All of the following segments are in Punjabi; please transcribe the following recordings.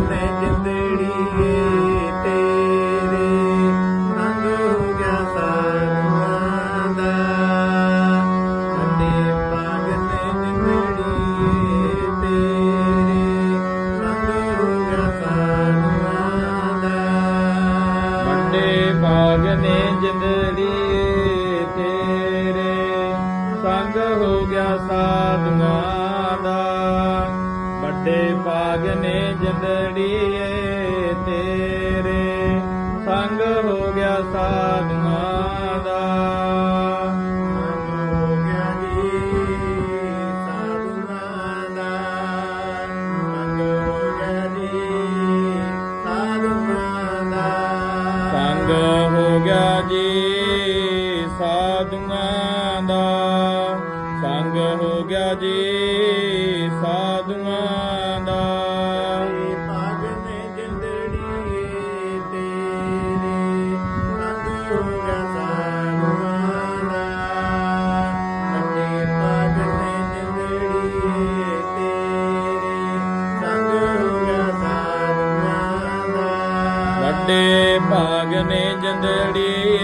ਨੇ ਜਿੰਦੜੀਏ ਤੇਰੇ ਸੰਗ ਹੋ ਗਿਆ ਸਾਧੂਆਂ ਦਾ ਵੱਡੇ ਭਾਗ ਨੇ ਜਿੰਦੜੀਏ ਤੇਰੇ ਸੰਗ ਹੋ ਗਿਆ ਸਾਧੂਆਂ ਦਾ ਵੱਡੇ ਭਾਗ ਨੇ ਜਿੰਦੜੀ ਤੇਰੇ, ਸੰਗ ਹੋ ਗਿਆ ਸਾਧੂਆਂ ਭਾਗ ਨੇ ਜਿੰਦੜੀ ਤੇਰੇ ਸੰਗ ਹੋ ਗਿਆ ਸਾਧੂਆਂ ਦਾ। ਸੰਗ ਹੋ ਗਿਆ ਜੀ ਸਾਧੂਆਂ ਦਾ। ਸੰਗ ਹੋ ਗਿਆ ਜੀ ਵੱਡੇ ਨੇ ਜੰਦੜੀ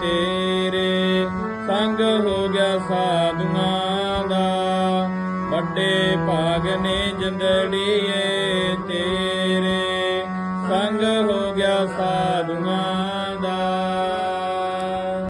ਤੇਰੇ ਸੰਗ ਹੋ ਗਿਆ ਸਾਧੂਆਂ ਦਾ। ਵੱਡੇ ਭਾਗ ਨੇ ਜੰਦੜੀ ਤੇਰੇ ਸੰਗ ਹੋ ਗਿਆ ਸਾਧੂਆਂ